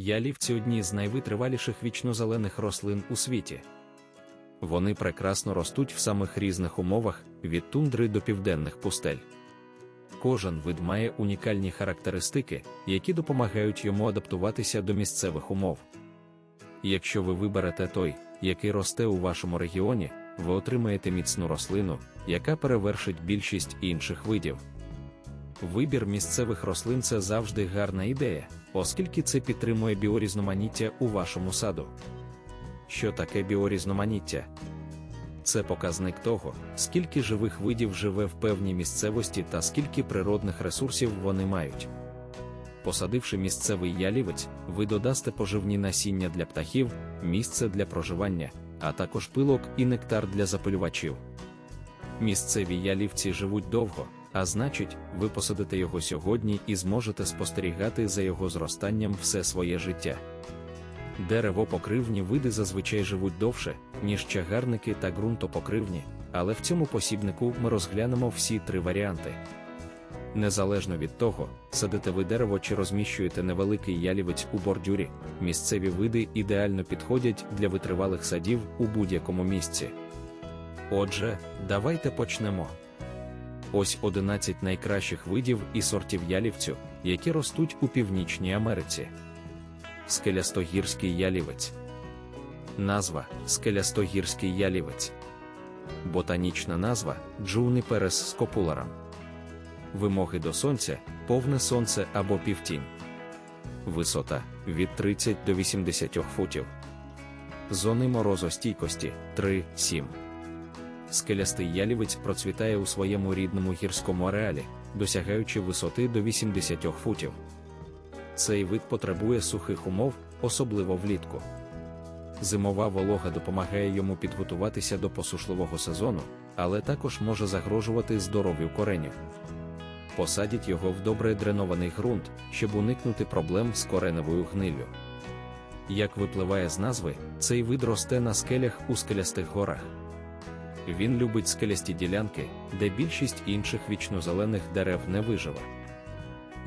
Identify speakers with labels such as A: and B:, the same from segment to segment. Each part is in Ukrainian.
A: Ялівці одні з найвитриваліших вічнозелених рослин у світі. Вони прекрасно ростуть в самих різних умовах від тундри до південних пустель. Кожен вид має унікальні характеристики, які допомагають йому адаптуватися до місцевих умов. Якщо ви виберете той, який росте у вашому регіоні, ви отримаєте міцну рослину, яка перевершить більшість інших видів. Вибір місцевих рослин це завжди гарна ідея, оскільки це підтримує біорізноманіття у вашому саду. Що таке біорізноманіття? Це показник того, скільки живих видів живе в певній місцевості та скільки природних ресурсів вони мають. Посадивши місцевий ялівець, ви додасте поживні насіння для птахів, місце для проживання, а також пилок і нектар для запилювачів. Місцеві ялівці живуть довго, а значить, ви посадите його сьогодні і зможете спостерігати за його зростанням все своє життя. Деревопокривні види зазвичай живуть довше, ніж чагарники та ґрунтопокривні, але в цьому посібнику ми розглянемо всі три варіанти. Незалежно від того, садите ви дерево чи розміщуєте невеликий ялівець у бордюрі, місцеві види ідеально підходять для витривалих садів у будь-якому місці. Отже, давайте почнемо. Ось 11 найкращих видів і сортів ялівцю, які ростуть у Північній Америці. Скелястогірський ялівець. Назва Скелястогірський ялівець. Ботанічна назва Джуниперес скопуларам. Вимоги до сонця повне сонце або півтінь. Висота від 30 до 80 футів. Зони морозостійкості 3-7. Скелястий ялівець процвітає у своєму рідному гірському ареалі, досягаючи висоти до 80 футів. Цей вид потребує сухих умов, особливо влітку. Зимова волога допомагає йому підготуватися до посушливого сезону, але також може загрожувати здоров'ю коренів. Посадіть його в добре дренований ґрунт, щоб уникнути проблем з кореневою гниллю. Як випливає з назви, цей вид росте на скелях у скелястих горах. Він любить скелясті ділянки, де більшість інших вічнозелених дерев не виживе.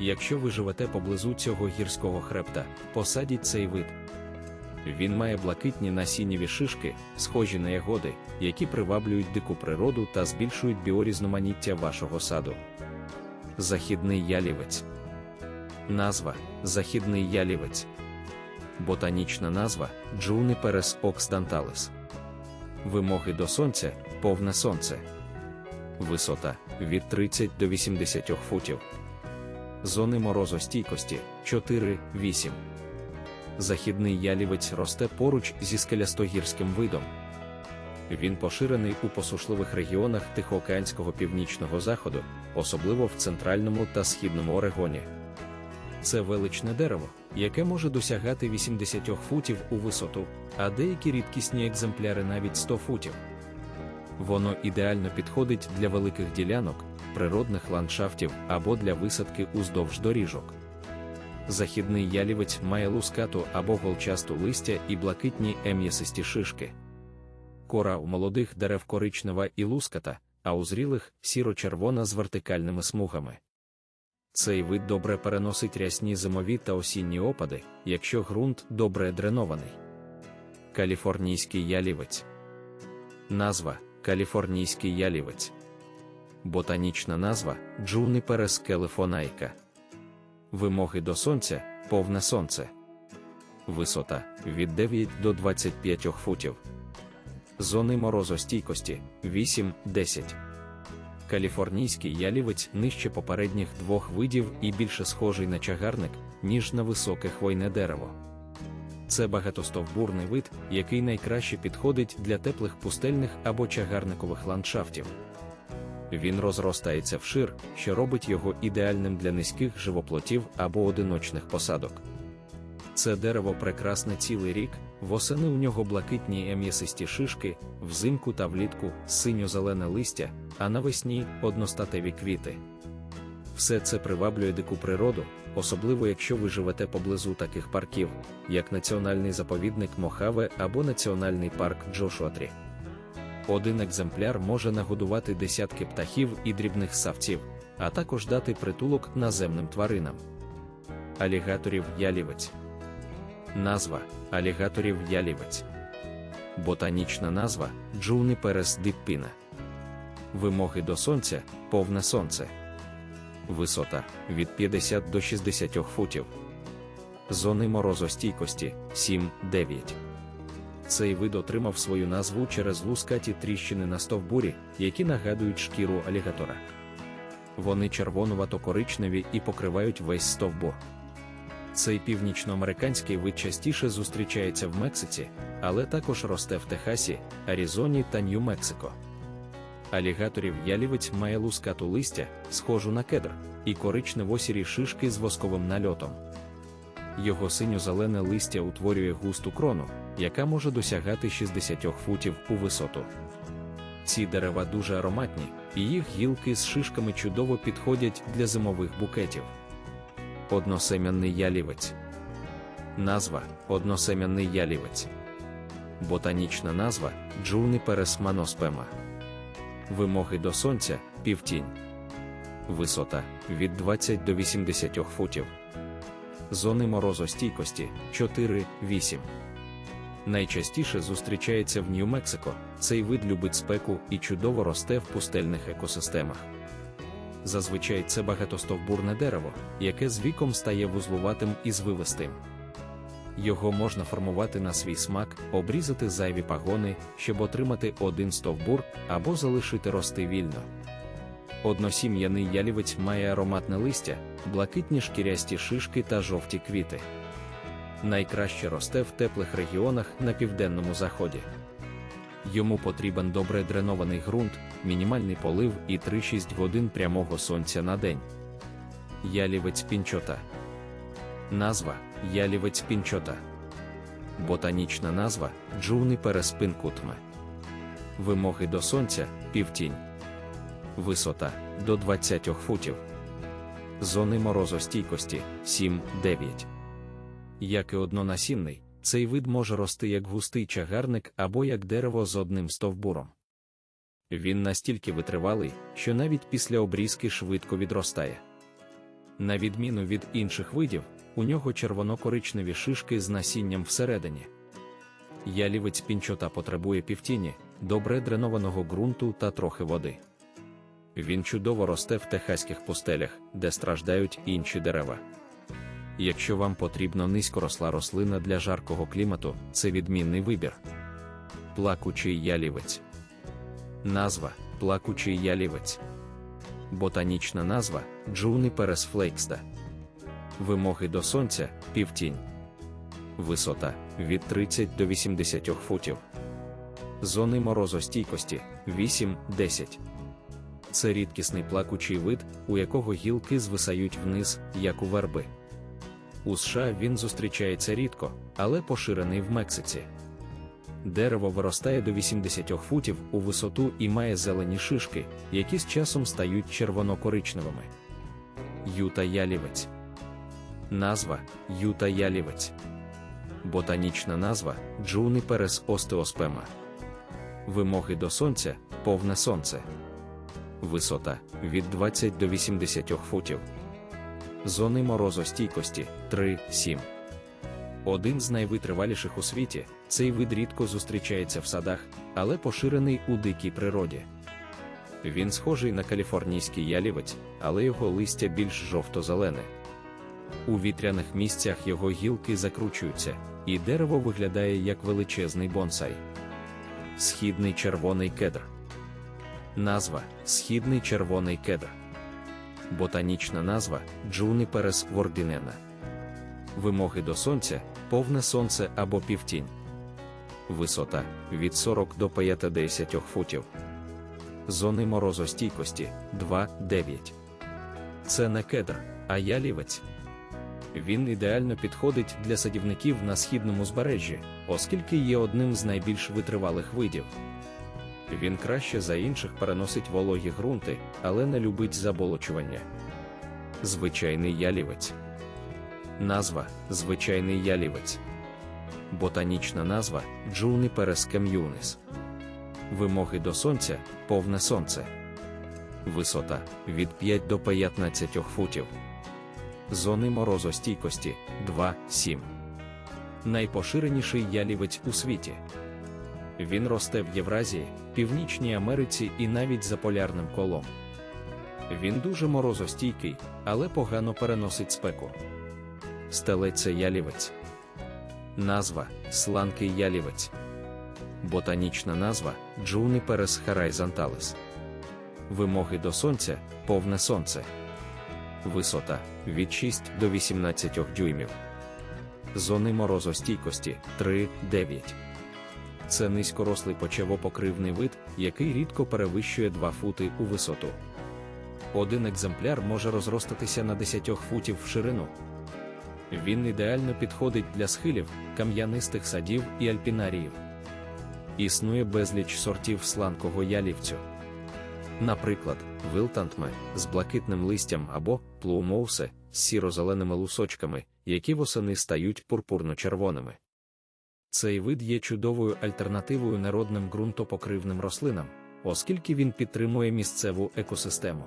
A: Якщо ви живете поблизу цього гірського хребта, посадіть цей вид. Він має блакитні насіннєві шишки, схожі на ягоди, які приваблюють дику природу та збільшують біорізноманіття вашого саду. Західний ялівець. Назва Західний ялівець. Ботанічна назва Джуниперес оксданталис. Вимоги до сонця повне сонце. Висота від 30 до 80 футів. Зони морозостійкості 4-8. Західний ялівець росте поруч зі скелястогірським видом. Він поширений у посушливих регіонах Тихоокеанського північного заходу, особливо в центральному та східному Орегоні. Це величне дерево, яке може досягати 80 футів у висоту, а деякі рідкісні екземпляри навіть 100 футів. Воно ідеально підходить для великих ділянок, природних ландшафтів або для висадки уздовж доріжок. Західний ялівець має лускату або голчасту листя і блакитні ем'ясисті шишки. Кора у молодих дерев коричнева і луската, а у зрілих сіро-червона з вертикальними смугами. Цей вид добре переносить рясні зимові та осінні опади, якщо ґрунт добре дренований. Каліфорнійський ялівець. Назва Каліфорнійський ялівець. Ботанічна назва Джуниперес келефонайка. Вимоги до сонця повне сонце. Висота від 9 до 25 футів. Зони морозостійкості 8-10. Каліфорнійський ялівець нижче попередніх двох видів і більше схожий на чагарник, ніж на високе хвойне дерево. Це багатостовбурний вид, який найкраще підходить для теплих пустельних або чагарникових ландшафтів. Він розростається вшир, що робить його ідеальним для низьких живоплотів або одиночних посадок. Це дерево прекрасне цілий рік, восени у нього блакитні ем'ясисті шишки, взимку та влітку синьо-зелене листя, а навесні одностатеві квіти. Все це приваблює дику природу, особливо якщо ви живете поблизу таких парків, як національний заповідник Мохаве або національний парк Джошуатрі. Один екземпляр може нагодувати десятки птахів і дрібних савців, а також дати притулок наземним тваринам. Алігаторів ялівець. Назва алігаторів ялівець. Ботанічна назва Джуниперес диппіна. Вимоги до сонця повне сонце. Висота від 50 до 60 футів. Зони морозостійкості 7-9. Цей вид отримав свою назву через лускаті тріщини на стовбурі, які нагадують шкіру алігатора. Вони червонувато-коричневі і покривають весь стовбур. Цей північноамериканський вид частіше зустрічається в Мексиці, але також росте в Техасі, Аризоні та Нью-Мексико. Алігаторів ялівець має лускату листя, схожу на кедр, і коричнево-сірі шишки з восковим нальотом. Його синьо-зелене листя утворює густу крону, яка може досягати 60 футів у висоту. Ці дерева дуже ароматні, і їх гілки з шишками чудово підходять для зимових букетів. Односем'яний ялівець. Назва односем'яний ялівець. Ботанічна назва Джуниперес маноспема. Вимоги до сонця півтінь. Висота від 20 до 80 футів. Зони морозостійкості 4-8. Найчастіше зустрічається в Нью-Мексико. Цей вид любить спеку і чудово росте в пустельних екосистемах. Зазвичай це багатостовбурне дерево, яке з віком стає вузлуватим і звивистим. Його можна формувати на свій смак, обрізати зайві пагони, щоб отримати один стовбур або залишити рости вільно. Односім'яний ялівець має ароматне листя, блакитні шкірясті шишки та жовті квіти. Найкраще росте в теплих регіонах на південному заході. Йому потрібен добре дренований ґрунт, мінімальний полив і 3-6 годин прямого сонця на день. Ялівець пінчота. Назва ялівець пінчота. Ботанічна назва Джуниперес пинкутме. Вимоги до сонця півтінь. Висота до 20 футів. Зони морозостійкості 7-9. Як і однонасінний, цей вид може рости як густий чагарник або як дерево з одним стовбуром. Він настільки витривалий, що навіть після обрізки швидко відростає. На відміну від інших видів, у нього червоно-коричневі шишки з насінням всередині. Ялівець пінчота потребує півтіні, добре дренованого ґрунту та трохи води. Він чудово росте в техаських пустелях, де страждають інші дерева. Якщо вам потрібно низькоросла рослина для жаркого клімату, це відмінний вибір. Плакучий ялівець. Назва плакучий ялівець. Ботанічна назва Джуниперес флейкста. Вимоги до сонця півтінь. Висота від 30 до 80 футів. Зони морозостійкості 8-10. Це рідкісний плакучий вид, у якого гілки звисають вниз, як у верби. У США він зустрічається рідко, але поширений в Мексиці. Дерево виростає до 80 футів у висоту і має зелені шишки, які з часом стають червоно-коричневими. Юта ялівець. Назва Юта ялівець. Ботанічна назва Джуниперес остеоспема. Вимоги до сонця повне сонце. Висота від 20 до 80 футів. Зони морозостійкості 3-7. Один з найвитриваліших у світі, цей вид рідко зустрічається в садах, але поширений у дикій природі. Він схожий на каліфорнійський ялівець, але його листя більш жовто-зелене. У вітряних місцях його гілки закручуються, і дерево виглядає як величезний бонсай. Східний червоний кедр. Назва Східний червоний кедр. Ботанічна назва Джуниперес вордінена. Вимоги до сонця повне сонце або півтінь. Висота від 40 до 50 футів. Зони морозостійкості 2-9. Це не кедр, а ялівець. Він ідеально підходить для садівників на східному збережжі, оскільки є одним з найбільш витривалих видів. Він краще за інших переносить вологі ґрунти, але не любить заболочування. Звичайний ялівець. Назва звичайний ялівець. Ботанічна назва Джуниперес кем'юнис. Вимоги до сонця повне сонце. Висота від 5 до 15 футів. Зони морозостійкості 2-7. найпоширеніший ялівець у світі. Він росте в Євразії, Північній Америці і навіть за полярним колом. Він дуже морозостійкий, але погано переносить спеку. Стелець це ялівець. Назва сланкий ялівець. Ботанічна назва Juniperus horizontalis. Вимоги до сонця повне сонце. Висота від 6 до 18 дюймів. Зони морозостійкості 3-9. Це низькорослий почевопокривний вид, який рідко перевищує 2 фути у висоту. Один екземпляр може розростатися на 10 футів в ширину. Він ідеально підходить для схилів, кам'янистих садів і альпінаріїв. Існує безліч сортів сланкого ялівцю. Наприклад, вилтантме з блакитним листям або плумоусе з сіро-зеленими лусочками, які восени стають пурпурно-червоними. Цей вид є чудовою альтернативою народним ґрунтопокривним рослинам, оскільки він підтримує місцеву екосистему.